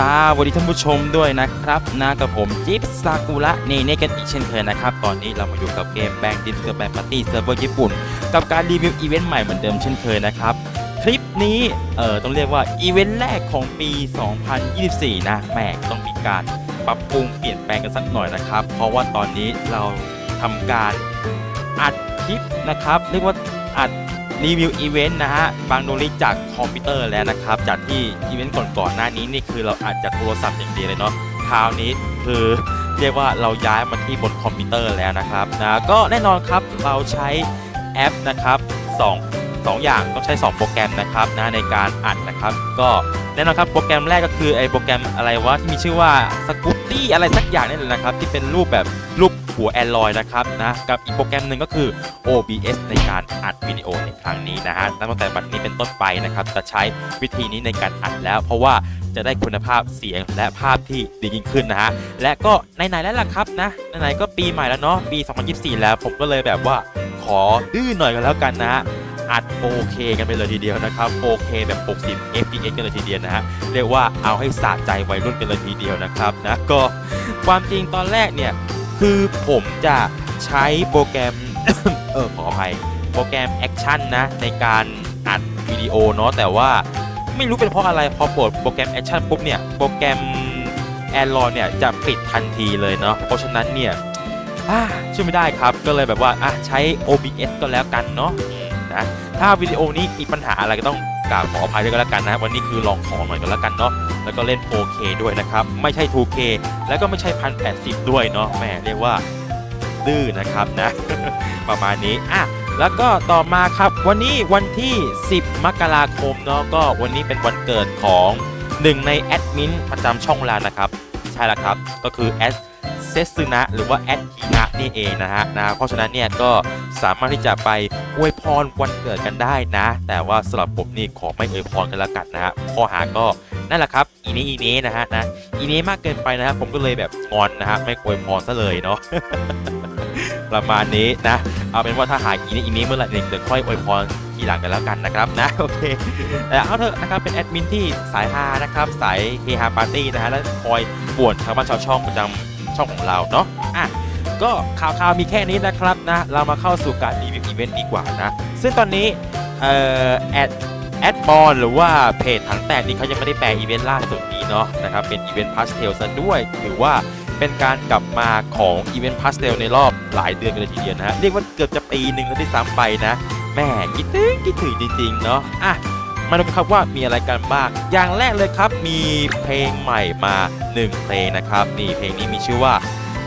สวัสดีท่านผู้ชมด้วยนะครับนะกับผมจิ๊บซากุระเนเน่กันอีกเช่นเคยนะครับ ตอนนี้เรามาอยู่กับเกมแบงค์ดิสเกอร์แบงปาร์ตี้เซิร์ฟเวอร์ญี่ปุ่น กับการรีวิวอีเวนต์ใหม่เหมือนเดิมเช่นเคยนะครับ คลิปนี้เอ่อต้องเรียกว่าอีเวนต์แรกของปี 2024 นะแหมต้องมีการปรับปรุงเปลี่ยนแปลงกันสักหน่อยนะครับ เพราะว่าตอนนี้เราทำการอัดคลิปนะครับเรียกว่าอัด รีวิวอีเวนต์นะฮะบางโนริจากคอมพิวเตอร์แล้วนะครับ จากที่อีเวนต์ก่อนๆหน้านี้นี่คือเราอาจจะโทรศัพท์อย่างเดียวเลยเนาะคราวนี้คือเรียกว่าเราย้ายมาที่บนคอมพิวเตอร์แล้วนะครับนะก็แน่นอนครับเราใช้แอปนะครับ2 2 อย่างต้องใช้ 2 โปรแกรมนะครับนะในการอัดนะครับ ก็แน่นอนครับโปรแกรมแรกก็คือไอโปรแกรมอะไรวะที่มีชื่อว่าสกูตตี้อะไรสักอย่างนี่แหละนะครับ ที่เป็นรูปแบบรูปหัว Android นะครับนะกับอีกโปรแกรมหนึ่งก็คือ OBS ในการอัดวิดีโอในครั้งนี้นะฮะตั้งแต่บัดนี้เป็นต้นไปนะครับจะใช้วิธีนี้ในการอัดแล้ว เพราะว่าจะได้คุณภาพเสียงและภาพที่ดียิ่งขึ้นนะฮะและก็ไหนๆแล้วล่ะครับนะไหนๆก็ปีใหม่แล้วเนาะปี 2024 แล้วผมก็เลยแบบว่าขอดื้อหน่อยกันแล้วกันนะฮะ อัด 4K กันไปเลยทีเดียวนะครับ 4K แบบ 60 fps กันเลยทีเดียวนะฮะ เรียกว่าเอาให้สะใจวัยรุ่นกันเลยทีเดียวนะครับนะก็ความจริงตอนแรกเนี่ย คือผมจะใช้โปรแกรม เออขออภัย โปรแกรมแอคชั่นนะ ในการอัดวิดีโอเนาะแต่ว่าไม่รู้เป็นเพราะอะไรพอเปิดโปรแกรมแอคชั่นปุ๊บเนี่ย โปรแกรม Android เนี่ยจะปิดทันทีเลยเนาะเพราะฉะนั้นเนี่ยอ่าช่วยไม่ได้ครับก็เลยแบบว่าอะใช้ OBS ก็แล้วกันเนาะ นะถ้าวิดีโอนี้มีปัญหาอะไรก็ต้องกราบขออภัยด้วยก็แล้วกันนะวันนี้คือลองของหน่อยก็แล้วกันเนาะแล้วก็เล่น 4K ด้วยนะครับ ไม่ใช่ 2K แล้วก็ไม่ใช่ 1080 ด้วยเนาะแหมเรียกว่าดื้อนะครับนะ ประมาณนี้อะแล้วก็ต่อมาครับวันนี้วันที่ 10 มกราคมเนาะก็วันนี้เป็นวันเกิดของหนึ่งในแอดมินประจำช่องเรานะครับ ใช่แล้วครับก็คือแอดเซซึนะหรือว่าแอดฮินะนี่เองนะฮะนะเพราะฉะนั้นเนี่ยก็ สามารถที่จะไปอวยพรวันเกิดกันได้นะ แต่ว่าสำหรับผมนี่ขอไม่อวยพรกันแล้วกันนะฮะข้อหาก็นั่นแหละครับอีนี้อีนี้นะฮะนะอีนี้มากเกินไปนะฮะผมก็เลยแบบงอนนะฮะไม่อวยพรซะเลยเนาะประมาณนี้นะเอาเป็นว่าถ้าหายอีนี้อีนี้เมื่อไหร่เดี๋ยวค่อยอวยพรทีหลังกันแล้วกันนะครับนะโอเคแต่เอาเถอะนะครับเป็นแอดมินที่สายฮานะครับสายเฮฮาปาร์ตี้นะฮะและคอยป่วนชาวบ้านชาวช่องประจำช่องของเราเนาะอะ ก็ข่าวๆมีแค่นี้นะครับนะ เรามาเข้าสู่การรีวิวอีเวนต์ดีกว่านะ ซึ่งตอนนี้เอ่อแอดแอดบอลหรือว่าเพจถังแตกนี่เขายังไม่ได้แปลอีเวนต์ล่าสุดนี้เนาะนะครับ เป็นอีเวนต์พาสเทลซะด้วยถือว่าเป็นการกลับมาของอีเวนต์พาสเทลในรอบหลายเดือนกันเลยทีเดียวนะฮะเรียกว่าเกือบจะปีหนึ่งแล้วที่ซ้ำไปนะแม่คิดถึงคิดถึงจริงๆเนาะอะมาดูกันครับว่ามีอะไรกันบ้างอย่างแรกเลยครับมีเพลงใหม่มา 1 เพลงนะครับนี่เพลงนี้มีชื่อว่า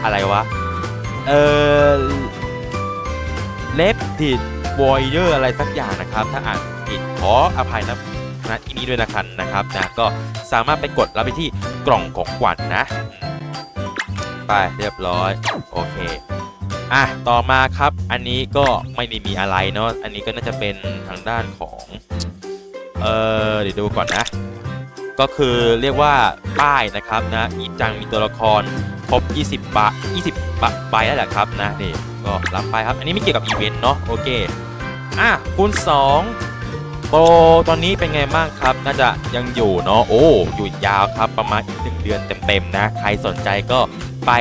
อะไรวะ เออเลฟติดวอยเยอร์อะไรสักอย่างนะครับ ถ้าอ่านผิดขออภัยนะนะที่นี้ด้วยนะครับนะครับนะก็สามารถไปกดรับไปที่กล่องของขวัญนนะไปเรียบร้อยโอเคอะต่อมาครับอันนี้ก็ไม่ได้มีอะไรเนาะอันนี้ก็น่าจะเป็นทางด้านของเออเดี๋ยวดูก่อนนะ ก็คือเรียกว่าป้ายนะครับนะอีจังมีตัวละคร ครบ 20 บาท 20 บาทใบแล้วแหละครับนะนี่ก็รับไปครับ อันนี้ไม่เกี่ยวกับอีเวนต์เนาะโอเค อะคูณ2โปรตอนนี้เป็นไงบ้างครับ น่าจะยังอยู่เนาะโอ้อยู่ยาวครับประมาณอีกหนึ่งเดือนเต็มๆนะ ใครสนใจก็ไป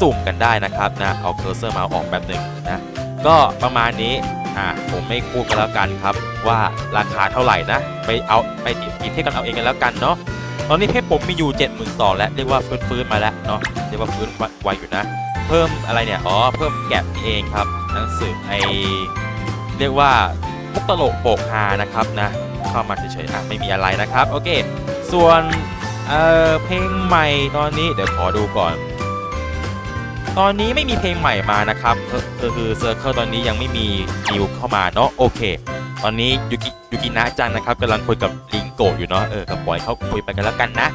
สุ่มกันได้นะครับนะเอาเคอร์เซอร์มาออกแบบหนึ่งนะก็ประมาณนี้อะผมไม่พูดกันแล้วกันครับ ว่าราคาเท่าไหร่นะ ไปเอาไปติดติดเทียบกันเอาเองกันแล้วกันเนาะ ตอนนี้เพชรผมมีอยู่7 2 0 0 0แล้วเรียกว่าฟื้นฟื้นมาแล้วเนาะเรียกว่าฟื้นไวอยู่นะ เพิ่มอะไรเนี่ยอ๋อเพิ่มแกะนี่เองครับหนังสือไอเรียกว่ามุกตลกโปกฮานะครับนะเข้ามาเฉยๆอะไม่มีอะไรนะครับโอเค ส่วนเอ่อเพลงใหม่ตอนนี้เดี๋ยวขอดูก่อน ตอนนี้ไม่มีเพลงใหม่มานะครับก็ก็คือเซอร์เคิลตอนนี้ยังไม่มีนิวเข้ามาเนาะโอเค ตอนนี้ยูกิยูกินะจังนะครับกำลังคุยกับลิงโกอยู่เนาะเออก็ปล่อยเขาคุยไปกันแล้วกันนะ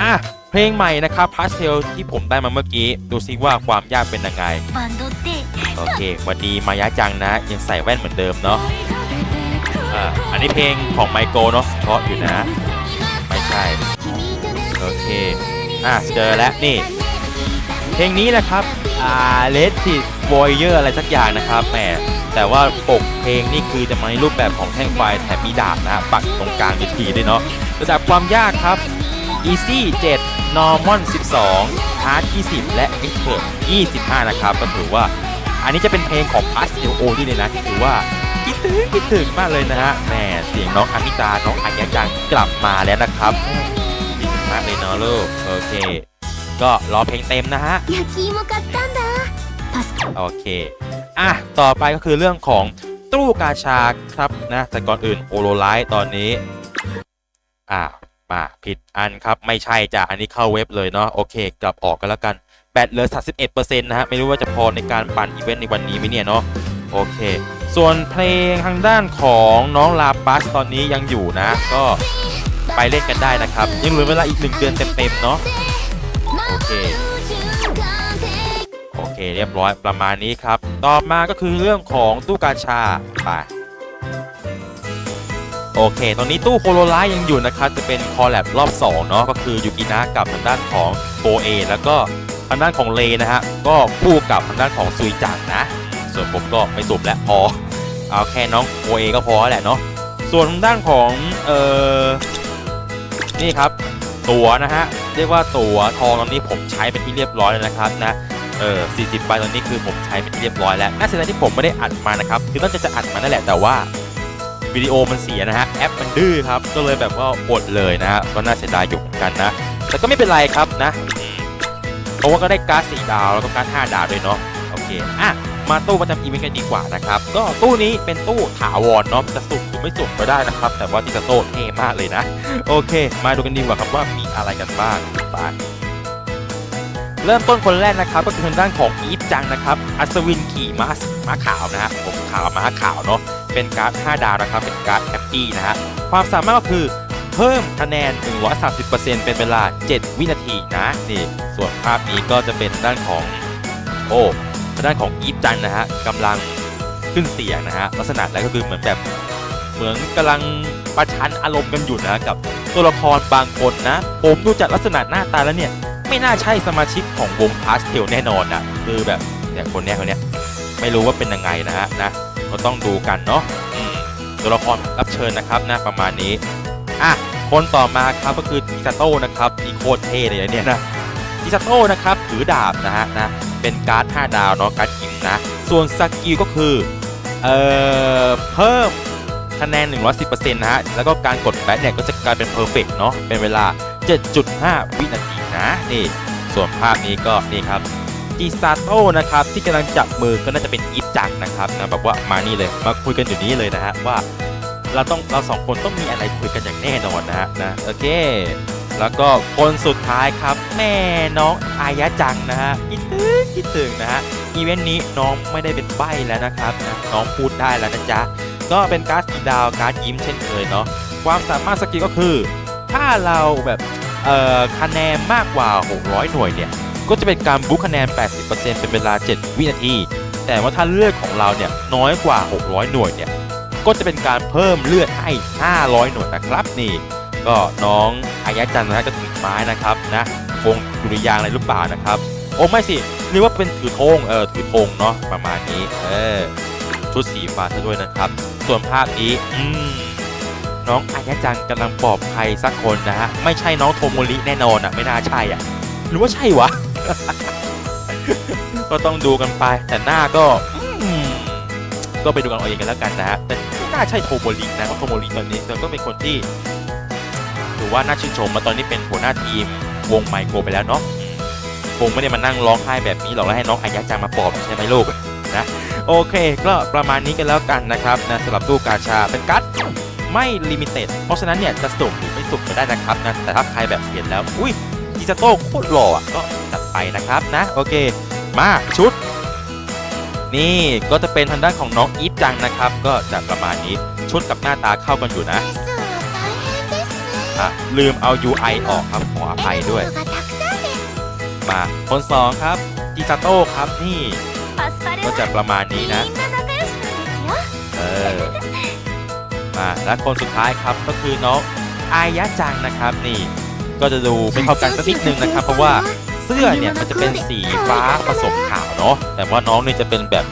อะเพลงใหม่นะครับพาสเทลที่ผมได้มาเมื่อกี้ดูซิว่าความยากเป็นยังไงโอเควันนี้มายะจังนะ ยังใส่แว่นเหมือนเดิมเนาะอันนี้เพลงของไมโกเนาะเพราะอยู่นะ ไม่ใช่โอเคอะเจอแล้วนี่ เพลงนี้นะครับอ่าเลสติด วอยเยอร์อะไรสักอย่างนะครับแหมแต่ว่าปกเพลงนี่คือจะมาในรูปแบบของแท่งไฟแถบมีดาบนะฮะปักตรงกลางเวทีด้วยเนาะระดับความยากครับ Easy 7 Normal 12 Hard 20 และ Expert 25 นะครับ ก็ถือว่า อันนี้จะเป็นเพลงของ p a s t e l O นี่เลยนะถือว่าคิดถึงคิดถึงมากเลยนะฮะแหมเสียงน้องอามิตา น้องอัญญาจังกลับมาแล้วนะครับดีมากเลยเนาะลูกโอเค ก็รอเพลงเต็มนะฮะ โอเค อะ ต่อไปก็คือเรื่องของตู้กาชาครับนะแต่ก่อนอื่นโอโลไลท์ตอนนี้ อะมาผิดอันครับ ไม่ใช่จ้ะอันนี้เข้าเว็บเลยเนาะโอเค กลับออกกันแล้วกันแบตเหลือ31%นะฮะ ไม่รู้ว่าจะพอในการปั่นอีเวนต์ในวันนี้ไหมเนี่ยเนาะโอเค ส่วนเพลงทางด้านของน้องลาปัสตอนนี้ยังอยู่นะ ก็ไปเล่นกันได้นะครับ ยังเหลือเวลาอีกหนึ่งเดือนเต็มๆเนาะโอเค เคเรียบร้อยประมาณนี้ครับ ต่อมาก็คือเรื่องของตู้กาชาไปโอเค ตอนนี้ตู้โคโรไลยังอยู่นะครับ จะเป็นคอลแลบรอบ2เนาะ ก็คือยูกินะกับทางด้านของโบเอแล้วก็ทางด้านของเลนะฮะ ก็คู่กับทางด้านของซุยจังนะ ส่วนผมก็ไม่สุบแล้วพอ เอาแค่น้องโบเอก็พอแหละเนาะ ส่วนทางด้านของเอ่อ นี่ครับ ตั๋วนะฮะ เรียกว่าตั๋วทองตอนนี้ผมใช้เป็นที่เรียบร้อยแล้วนะครับนะ เออ40ใบตอนนี้คือผมใช้เป็นเรียบร้อยแล้วน่าเสียดายที่ผมไม่ได้อัดมานะครับคือตั้งใจจะอัดมานั่นแหละแต่ว่าวิดีโอมันเสียนะฮะแอปมันดื้อครับก็เลยแบบว่าอดเลยนะฮะก็น่าเสียดายอยู่เหมือนกันนะแต่ก็ไม่เป็นไรครับนะเพราะว่าก็ได้การ์ดสี่ดาวแล้วก็การ์ดห้าดาวด้วยเนาะโอเคอะมาตู้ประจำอีเวนต์กันดีกว่านะครับก็ตู้นี้เป็นตู้ถาวรเนาะจะสุ่มหรือไม่สุ่มก็ได้นะครับ แต่ว่าติกาโต้เท่มากเลยนะ โอเค มาดูกันดีกว่าครับว่ามีอะไรกันบ้างไป เริ่มต้นคนแรกนะครับก็คือทางด้านของอีฟจังนะครับ อัศวินขี่ม้าม้าขาวนะฮะผมขาวม้าขาวเนาะเป็นการ์ด 5 ดาวนะครับ เป็นการ์ดแฮปปี้นะฮะความสามารถก็คือเพิ่มคะแนน 130%เป็นเวลา 7 วินาทีนะนี่ส่วนภาพนี้ก็จะเป็นด้านของโอ้ทางด้านของอีฟจังนะฮะกำลังขึ้นเสียงนะฮะลักษณะแล้วก็คือเหมือนแบบเหมือนกำลังประชันอารมณ์กันอยู่นะกับตัวละครบางคนนะ ผมดูจากลักษณะหน้าตาแล้วเนี่ย ไม่น่าใช่สมาชิกของวงพาสเทลแน่นอนนะคือแบบเนี่คนเนี้ยคนเนี้ยไม่รู้ว่าเป็นยังไงนะฮะนะก็ต้องดูกันเนาะตัวละครรับเชิญนะครับนะประมาณนี้อะคนต่อมาครับก็คืออิซาโต้นะครับนี่โคเท่เลยเนี่ยนะอิซาโต้นะครับถือดาบนะฮะนะเป็นการ์ด5ดาวเนาะการ์ดกิมนะ ส่วนสกิลก็คือเอ่อเพิ่มคะแนน 110%นะฮะ แล้วก็การกดแบทเนี่ยก็จะกลายเป็นเพอร์เฟกเนาะ เป็นเวลา 7.5 วินาที นะนี่ส่วนภาพนี้ก็นี่ครับจิซาโต้นะครับที่กำลังจับมือก็น่าจะเป็นอีจังนะครับนะแบบว่ามานี่เลยมาคุยกันอยู่นี้เลยนะฮะว่าเราต้องเราสองคนต้องมีอะไรคุยกันอย่างแน่นอนนะฮะนะโอเค แล้วก็คนสุดท้ายครับ แม่น้องอายะจังนะฮะคิดถึงคิดถึงนะฮะอีเวนต์นี้น้องไม่ได้เป็นใบ้แล้วนะครับนะน้องพูดได้แล้วนะจ๊ะก็เป็นการ์ดสีดาวการ์ดยิ้มเช่นเคยเนาะความสามารถสกิลก็คือ ถ้าเราแบบ คะแนนมากกว่า 600 หน่วยเนี่ย ก็จะเป็นการบูคะแนน 80%เป็นเวลา 7 วินาที แต่ว่าถ้าเลือดของเราเนี่ยน้อยกว่า 600 หน่วยเนี่ย ก็จะเป็นการเพิ่มเลือดให้ 500 หน่วยนะครับนี่ ก็น้องอายะจันทร์นะฮะก็ถือไม้นะครับนะวงดุริยางอะไรหรือเปล่านะครับ โอ้ไม่สินึกว่าเป็นถือธงเออถือธงเนาะประมาณนี้ เออชุดสีฟ้าซะด้วยนะครับ ส่วนภาพนี้ อืม น้องอายะจังกำลังปลอบใครสักคนนะฮะ ไม่ใช่น้องโทโมริแน่นอนอะ ไม่น่าใช่อะ หรือว่าใช่วะ ก็ต้องดูกันไป แต่หน้าก็ ก็ไปดูกันเอาเองกันแล้วกันนะฮะ แต่ไม่น่าใช่โทโมรินะเพราะโทโมริตอนนี้ก็เป็นคนที่ถือว่าน่าชื่นชมมาตอนนี้เป็นหัวหน้าทีมวงไมโครไปแล้วเนาะคงไม่ได้มานั่งร้องไห้แบบนี้หรอกแล้วให้น้องอายะจังมาปลอบใช่ไหมลูกนะโอเค ก็ประมาณนี้กันแล้วกันนะครับนะสำหรับตู้กาชาเป็นการ์ด ไม่ลิมิเต็ด เพราะฉะนั้นเนี่ยจะสุ่มหรือไม่สุ่ก็ได้นะครับนะ แต่ถ้าใครแบบเห็นแล้ว อุ้ยกิจโต้โคตรหล่อก็จัดไปนะครับนะ โอเค มาชุด นี่ก็จะเป็นทางด้านของน้องอีฟจังนะครับ ก็จะประมาณนี้ชุดกับหน้าตาเข้ากันอยู่นะอะลืมเอา UI ออกครับขออภัยด้วย มาคนสองครับจิจาโต้ครับนี่ ก็จะประมาณนี้นะ เออา และคนสุดท้ายครับก็คือน้องอายะจังนะครับนี่ก็จะดูไม่เข้ากันสักนิดนึงนะครับ เพราะว่าเสื้อเนี่ยมันจะเป็นสีฟ้าผสมขาวเนาะแต่ว่าน้องนี่จะเป็นแบบ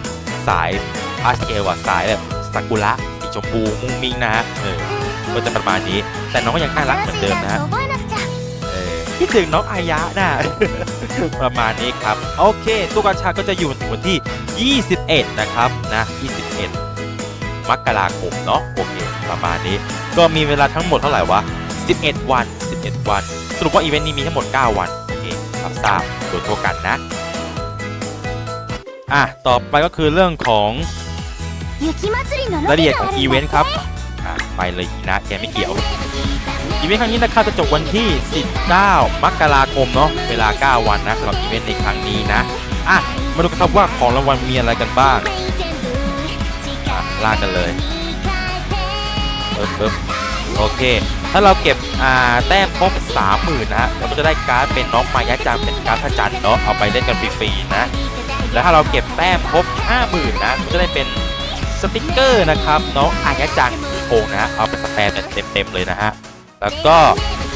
สายอาร์เกล่ะสายแบบสากุระสีชมพูมุ้งมิงนะฮะเออก็จะประมาณนี้ แต่น้องก็ยังน่ารักเหมือนเดิมนะเออคิดถึงน้องอายะนะประมาณนี้ครับ โอเค ตัวกระชาก็จะอยู่ถึงวันที่ 21 นะครับนะ 21 มกราคมเนาะโอเคประมาณนี้ ก็มีเวลาทั้งหมดเท่าไหร่วะ 11 วัน 11 วัน สรุปว่าอีเวนต์นี้มีทั้งหมด 9 วันโอเครับทราบโดยทั่วกันนะอะต่อไปก็คือเรื่องของรายละเอียดของอีเวนต์ครับอะไปเลยนะแกไม่เกี่ยวอีเวนต์ครั้งนี้นะครับจะจบวันที่ 19 มกราคมเนาะเวลา 9 วันนะสำหรับอีเวนต์ในครั้งนี้นะอะมาดูกันครับว่าของรางวัลมีอะไรกันบ้าง ลากกันเลยเอิบเอิบโอเค ถ้าเราเก็บอ่าแต้มครบ30,000นะฮะเราก็จะได้การ์ดเป็นน้องมายะจังเป็นการ์ดพระจันทร์เนาะเอาไปเล่นกันฟรีๆนะ แล้วถ้าเราเก็บแต้มครบ50,000นะก็จะได้เป็นสติกเกอร์นะครับน้องอายะจังโคงนะฮะเอาไปสแปมเต็มๆเลยนะฮะแล้วก็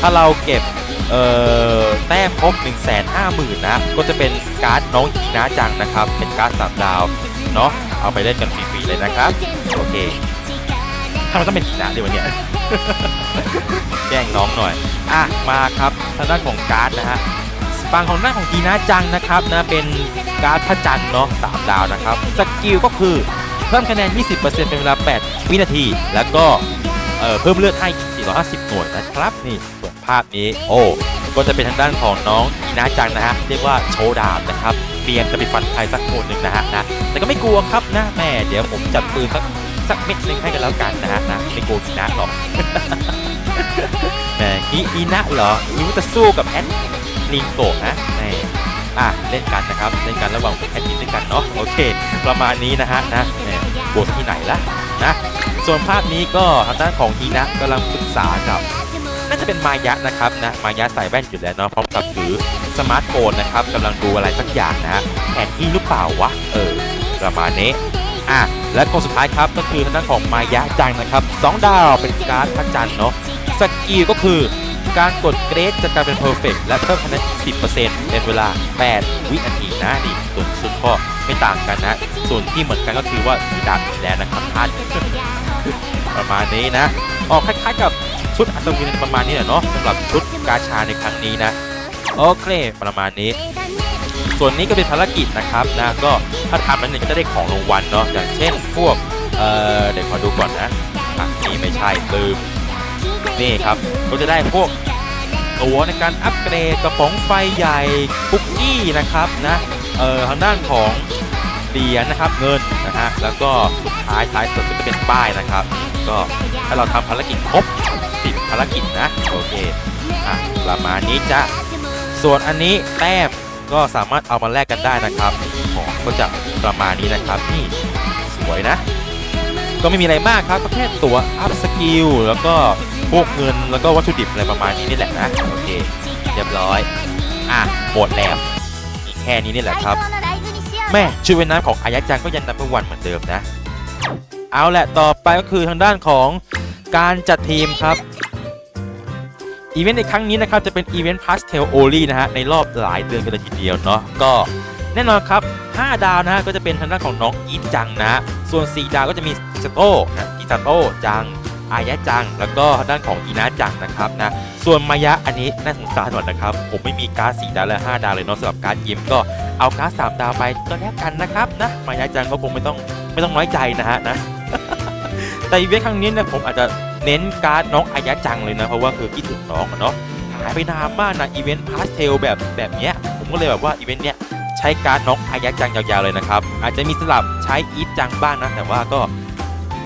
ถ้าเราเก็บเอ่อแต้มครบ1 5 0 0 0 0นะก็จะเป็นการ์ดน้องอีนาจังนะครับเป็นการ์ดสามดาว เนาะเอาไปเล่นกันฟรีๆเลยนะครับโอเคทำไมต้องเป็นอีนาด้วยวะเนี่ยแกล้งน้องหน่อยอะมาครับทางด้านของการ์ดนะฮะฝั่งของด้านของอีนาจังนะครับนะเป็นการ์ดพระจันทร์เนาะสามดาวนะครับสกิลก็คือเพิ่มคะแนน 20%เป็นเวลา 8 วินาที แล้วก็เอ่อเพิ่มเลือดให้อีก450 หน่วยนะครับ นี่ส่วนภาพนี้ โอ้ ก็จะเป็นทางด้านของน้องอีนาจังนะฮะ เรียกว่าโชว์ดาบนะครับ เตียมจะไปฟันใครสักคนหนึ่งนะฮะนะแต่ก็ไม่กลัวครับนะแม่เดี๋ยวผมจัดปืนสักสักเม็ดนึงให้กันแล้วกันนะฮะนะไม่กลัวอีนาหรอกแหมอีอีนะเหรอรือว่าจะสู้กับแอดลิงโกะนะแหมอะเล่นกันนะครับเล่นกันระหว่างแอดมินด้วยกันเนาะโอเค ประมาณนี้นะฮะนะแหมบวกที่ไหนละนะส่วนภาพนี้ก็ทางด้านของอีนะกำลังปรึกษากับ น่าจะเป็นมายะนะครับนะมายะใส่แว่นอยู่แล้วเนาะพร้อมกับถือสมาร์ทโฟนนะครับกำลังดูอะไรสักอย่างนะฮะแผนที่หรือเปล่าวะเออประมาณนี้อะและคนสุดท้ายครับก็คือทางด้านของมายะจังนะครับสองดาวเป็นการ์ดพระจันทร์เนาะสกิลก็คือการกดเกรดจะกลายเป็นเพอร์เฟกและเพิ่มคะแนน 10%เป็นเวลา 8 วินาทีนะนี่ส่วนชุดก็ไม่ต่างกันนะ ส่วนที่เหมือนกันก็คือว่ามีดาบแล้วนะครับท่านประมาณนี้นะ ออกคล้ายๆกับ ชุดอัศวินประมาณนี้แหละเนาะสำหรับชุดกาชาในครั้งนี้นะโอเคประมาณนี้ ส่วนนี้ก็เป็นภารกิจนะครับนะก็ถ้าทำนั้นเนี่ยก็จะได้ของรางวัลเนาะอย่างเช่นพวกเอ่อเดี๋ยวขอดูก่อนนะอะนี่ไม่ใช่ลืมนี่ครับก็จะได้พวกตัวในการอัปเกรดกระป๋องไฟใหญ่คุกกี้นะครับนะเอ่อทางด้านของเหรียญนะครับเงินนะฮะแล้วก็สุดท้ายท้ายสุดก็จะเป็นป้ายนะครับ ก็ถ้าเราทำภารกิจครบ 10 ภารกิจนะ โอเคอะประมาณนี้จ้ะส่วนอันนี้แต้มก็สามารถเอามาแลกกันได้นะครับของก็จะประมาณนี้นะครับนี่สวยนะ ก็ไม่มีอะไรมากครับก็แค่ตัวอัพสกิลแล้วก็พวกเงินแล้วก็วัตถุดิบอะไรประมาณนี้นี่แหละนะโอเคเรียบร้อย อะหมดแล้วแค่นี้นี่แหละครับ แม่ชุดว่าน้ำของอายะจังก็ยังนับประวันเหมือนเดิมนะ เอาแหละต่อไปก็คือทางด้านของการจัดทีมครับ อีเวนต์ในครั้งนี้นะครับจะเป็นอีเวนต์พาสเทลโอลี่นะฮะในรอบหลายเดือนกันเลยทีเดียวเนาะก็แน่นอนครับ 5 ดาวนะฮะก็จะเป็นทางด้านของน้องอีจังนะ ส่วน 4 ดาวก็จะมีกิซาโต้นะกิซาโต้จัง อายะจัง แล้วก็ทางด้านของอีนาจังนะครับนะ ส่วนมายะอันนี้น่าสงสารหน่อยนะครับ ผมไม่มีการ์ด4ดาวและ5ดาวเลยเนาะสำหรับการยิมก็เอาการ์ด3ดาวไปก็แล้วกันนะครับนะมายะจังก็คงไม่ต้องไม่ต้องน้อยใจนะฮะนะ แต่อีเวนต์ครั้งนี้เนี่ยผมอาจจะ เน้นการน้องอายะจังเลยนะเพราะว่าคือคิดถึงน้องเนาะหายไปนานมากนะอีเวนต์พาสเทลแบบแบบเนี้ยผมก็เลยแบบว่าอีเวนต์เนี้ยใช้การน้องอายะจังยาวๆเลยนะครับอาจจะมีสลับใช้อีทจังบ้างนะแต่ว่าก็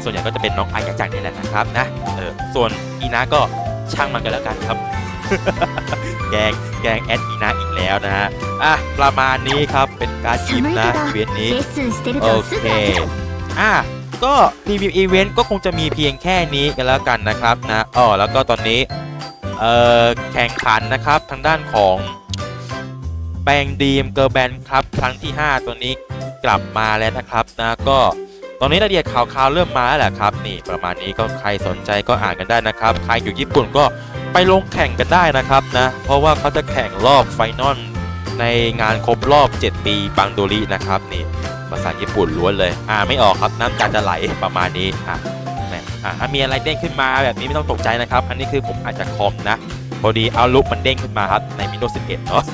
ส่วนใหญ่ก็จะเป็นน้องอายะจังนี่แหละนะครับนะเออส่วนอีนาก็ช่างมันกันแล้วกันครับ แกงแกงแอดอีนาอีกแล้วนะฮะอะประมาณนี้ครับเป็นการกิฟนะอีเวนต์นี้โอเคอะ ก็รีวิวอีเวนต์ก็คงจะมีเพียงแค่นี้กันแล้วกันนะครับนะอ๋อแล้วก็ตอนนี้เอ่อแข่งขันนะครับทางด้านของแบงดีมเกอร์แบนครับครั้งที่ 5 ตัวนี้กลับมาแล้วนะครับนะก็ตอนนี้รายละเอียดข่าวๆเริ่มมาแล้วแหละครับ นี่ประมาณนี้ก็ใครสนใจก็อ่านกันได้นะครับ ใครอยู่ญี่ปุ่นก็ไปลงแข่งกันได้นะครับนะเพราะว่าเขาจะแข่งรอบไฟนอลในงานครบรอบ 7 ปีบังโดรินะครับนี่ ภาษาญี่ปุ่นล้วนเลย อ่าไม่ออกครับน้ำตาจะไหลประมาณนี้อะแมอะถ้ามีอะไรเด้งขึ้นมาแบบนี้ไม่ต้องตกใจนะครับ อันนี้คือผมอาจจะคอมนะพอดีเอาลุกมันเด้งขึ้นมาครับใน Windows 11เนาะ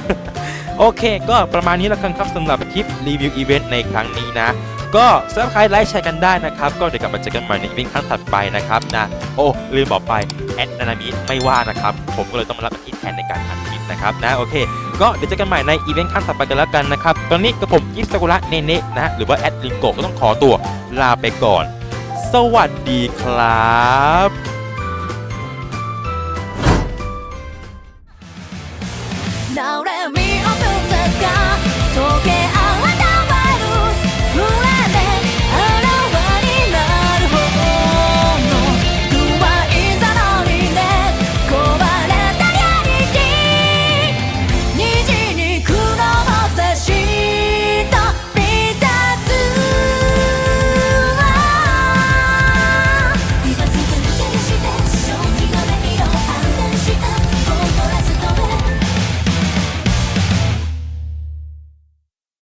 โอเค ก็ประมาณนี้แล้วกันครับสำหรับคลิปรีวิวอีเวนต์ในครั้งนี้นะ ก็สำหรับใครไลค์แชร์กันได้นะครับ ก็เดี๋ยวกลับมาเจอกันใหม่ในอีเวนต์ครั้งถัดไปนะครับนะโอ้ลืมบอกไปแอดนานามิไม่ว่านะครับ ผมก็เลยต้องมารับหน้าที่แทนในการอัดคลิปนะครับนะโอเค ก็เดี๋ยวเจอกันใหม่ในอีเวนต์ครั้งถัดไปกันแล้วกันนะครับ ตอนนี้กับผมยิปสกุระเนเนะนะ หรือว่าแอดลิงโกก็ต้องขอตัวลาไปก่อน สวัสดีครับ 誰見をぶつ